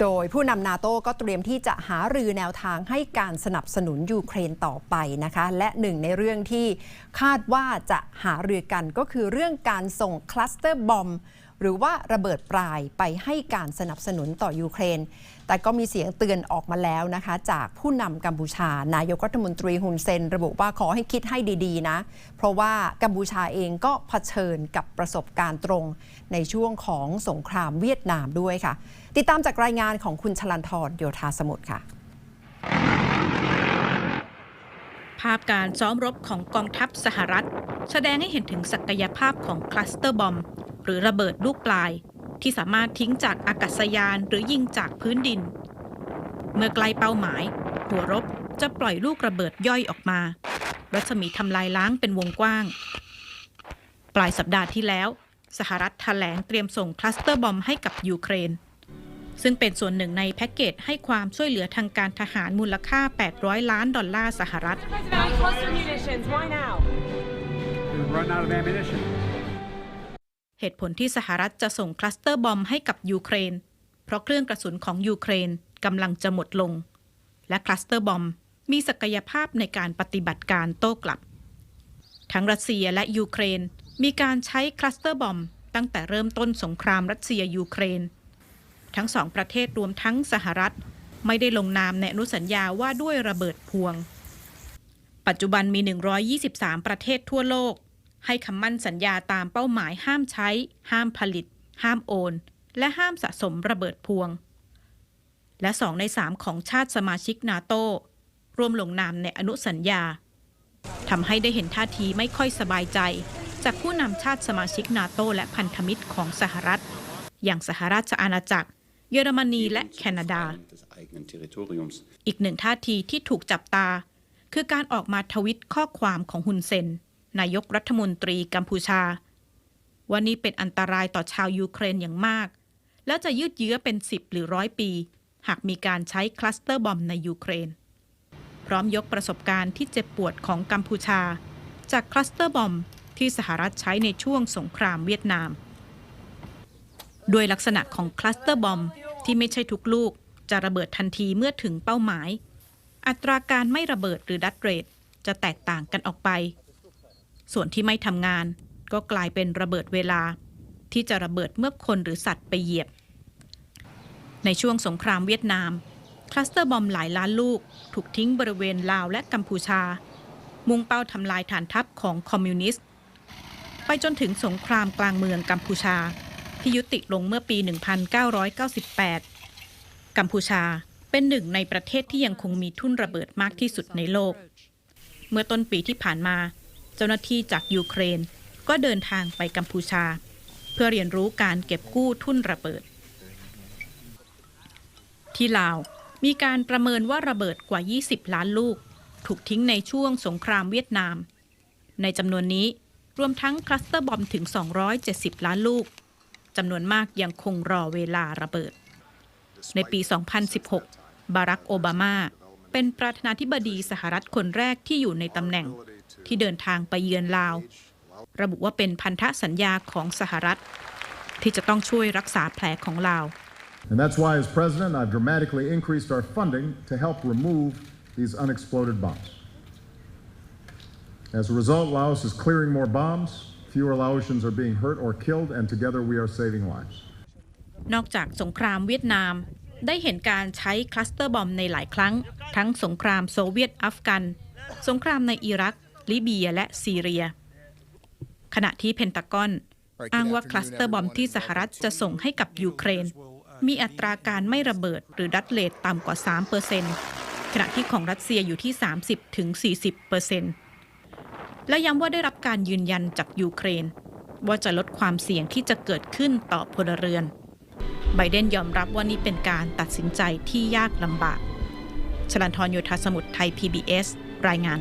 โดยผู้นำนาโต้ก็เตรียมที่จะหารือแนวทางให้การสนับสนุนยูเครนต่อไปนะคะ และหนึ่งในเรื่องที่คาดว่าจะหารือกันก็คือเรื่องการส่งคลัสเตอร์บอม หรือว่าระเบิดปลายไปให้การสนับสนุนต่อยูเครน แต่ก็มีเสียงเตือนออกมาแล้วนะคะ จากผู้นำกัมพูชา นายกรัฐมนตรีฮุนเซน ระบุว่าขอให้คิดให้ดีๆนะ เพราะว่ากัมพูชาเองก็เผชิญกับประสบการณ์ตรง ในช่วงของสงครามเวียดนามด้วยค่ะ ติดตามจากรายงานของคุณชลันทรโยธาสมุทรค่ะภาพการซ้อมรบของกองทัพสหรัฐ แสดงให้เห็นถึงศักยภาพของคลัสเตอร์บอม หรือระเบิดลูกปลาย ที่สามารถทิ้งจากอากาศยานหรือยิงจากพื้นดิน เมื่อใกลเป้าหมาย หัวรบจะปล่อยลูกระเบิดย่อยออกมา รัศมีทำลายล้างเป็นวงกว้าง ปลายสัปดาห์ที่แล้ว สหรัฐแถลงเตรียมส่งคลัสเตอร์บอมให้กับยูเครน ซึ่งเป็นส่วนหนึ่งในแพ็กเกจให้ความช่วยเหลือทางการทหารมูลค่า 800 ล้านดอลลาร์สหรัฐ run out of ammunition. เหตุผลที่สหรัฐจะส่งคลัสเตอร์บอมให้กับยูเครน เพราะเครื่องกระสุนของยูเครนกำลังจะหมดลง และคลัสเตอร์บอมมีศักยภาพในการปฏิบัติการโต้กลับ ทั้งรัสเซียและยูเครนมีการใช้คลัสเตอร์บอมตั้งแต่เริ่มต้นสงครามรัสเซียยูเครน ทั้งสองประเทศรวมทั้งสหรัฐ ไม่ได้ลงนามในอนุสัญญาว่าด้วยระเบิดพวง ปัจจุบันมี 123 ประเทศทั่วโลก ให้คำมั่นสัญญาตามเป้าหมายห้ามใช้ ห้ามผลิต ห้ามโอน และห้ามสะสมระเบิดพวง และสองในสามของชาติสมาชิกนาโตร่วมลงนามในอนุสัญญาทำให้ได้เห็นท่าทีไม่ค่อยสบายใจ จากผู้นำชาติสมาชิกนาโตและพันธมิตรของสหรัฐ อย่างสหราชอาณาจักร เยอรมนีและแคนาดา อีกหนึ่งท่าทีที่ถูกจับตา คือการออกมาทวิตข้อความของฮุนเซน นายกรัฐมนตรีกัมพูชา ว่านี่เป็นอันตรายต่อชาวยูเครนอย่างมาก แล้วจะยืดเยื้อเป็น10หรือร้อยปี หากมีการใช้คลัสเตอร์บอมในยูเครน พร้อมยกประสบการณ์ที่เจ็บปวดของกัมพูชา จากคลัสเตอร์บอมที่สหรัฐใช้ในช่วงสงครามเวียดนาม ด้วยลักษณะของคลัสเตอร์บอมที่ไม่ใช่ทุกลูกจะระเบิดทันทีเมื่อถึงเป้าหมาย อัตราการไม่ระเบิดหรือดัตเรทจะแตกต่างกันออกไป ส่วนที่ไม่ทำงาน ก็กลายเป็นระเบิดเวลา ที่จะระเบิดเมื่อคนหรือสัตว์ไปเหยียบ ในช่วงสงครามเวียดนาม คลัสเตอร์บอมหลายล้านลูก ถูกทิ้งบริเวณลาวและกัมพูชา มุ่งเป้าทำลายฐานทัพของคอมมิวนิสต์ ไปจนถึงสงครามกลางเมืองกัมพูชา ที่ยุติลงเมื่อปี 1998 กัมพูชาเป็นหนึ่งในประเทศที่ยังคงมีทุ่นระเบิดมากที่สุดในโลก เมื่อต้นปีที่ผ่านมา เจ้าหน้าที่จากยูเครน ก็เดินทางไปกัมพูชา เพื่อเรียนรู้การเก็บกู้ทุ่นระเบิด ที่ลาวมีการประเมินว่าระเบิดกว่า 20 ล้านลูก ถูกทิ้งในช่วงสงครามเวียดนาม ในจำนวนนี้รวมทั้งคลัสเตอร์บอมถึง 270 ล้านลูกจำนวนมากยังคงรอเวลาระเบิด ในปี 2016 บารักโอบามา เป็นประธานาธิบดีสหรัฐคนแรกที่อยู่ในตำแหน่ง ที่เดินทางไปเยือนลาว ระบุว่าเป็นพันธสัญญาของสหรัฐ ที่จะต้องช่วยรักษาแผลของลาว And that's why, as president, I've dramatically increased our funding to help remove these unexploded bombs. As a result, Laos is clearing more bombs, fewer Laotians are being hurt or killed, and together we are saving lives. นอกจากสงครามเวียดนาม ได้เห็นการใช้คลัสเตอร์บอมในหลายครั้ง ทั้งสงครามโซเวียตอัฟกัน สงครามในอิรัก ลิเบียและซีเรีย ขณะที่เพนตากอน อ้างว่าคลัสเตอร์บอมที่สหรัฐจะส่งให้กับยูเครน มีอัตราการไม่ระเบิดหรือดัตเลทต่ำกว่า3%ขณะที่ของรัสเซียอยู่ที่ 30-40%และย้ำว่าได้รับการยืนยันจากยูเครน ว่าจะลดความเสี่ยงที่จะเกิดขึ้นต่อพลเรือนไบเดนยอมรับว่านี่เป็นการตัดสินใจที่ยากลำบากชลันทรโยธาสมุทรไทย PBS รายงาน